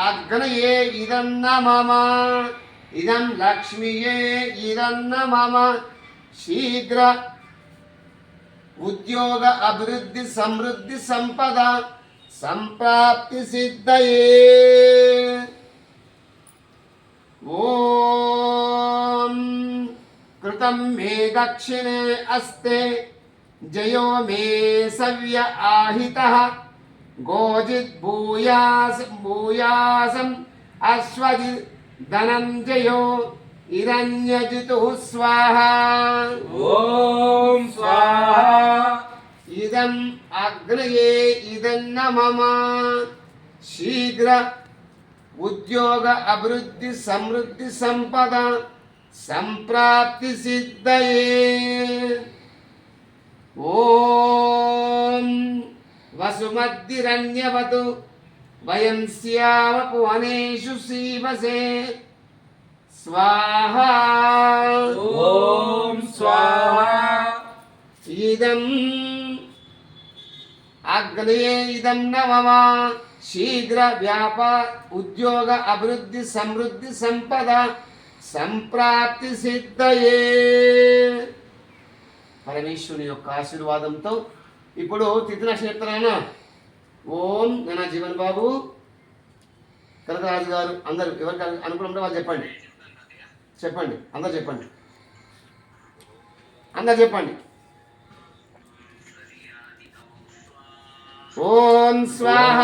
అగ్నయే ఇదన్న మమ. ఇదం లక్ష్మియే ఇదన్న మమ. శీఘ్ర ఉద్యోగ అభివృద్ధి సమృద్ధి సంపద సంప్రాప్తి సిద్ధయే. ఓం. కృతం మే దక్షిణే అస్తే. జయో మే సవ్య ఆహిత. గోజిత్ భూయాస్ భూయాసం అశ్వది ధనంజయో ఇరణ్యజితు స్వాహ ఓం స్వాహ ఇదం అగ్నయే ఇదన్న మమ శీఘ్ర ఉద్యోగ అభివృద్ధి సమృద్ధి సంపద సంప్రాప్తి సిద్ధయే ఓం వసుమద్దిరణ్యవతు వయం శ్యామపు అనేషు సీవసే స్వాహ. ఓం స్వాహ. ఇదం అగ్నయే ఇదం నమమ. శీఘ్ర వ్యాపార ఉద్యోగ అభివృద్ధి సమృద్ధి సంపద సంప్రాప్తి సిద్ధయే. పరమేశ్వరుని యొక్క ఆశీర్వాదంతో ఇప్పుడు తిథి నక్షత్రాన ఓం నా జీవన్ బాబు. కనకరాజు గారు అందరు ఎవరికి అనుకూలంగా వాళ్ళు చెప్పండి. చెప్పండి అందరు చెప్పండి. అందరు చెప్పండి. ఓం స్వాహ.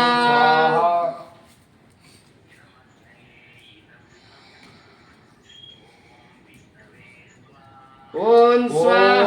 ఓం స్వాహ.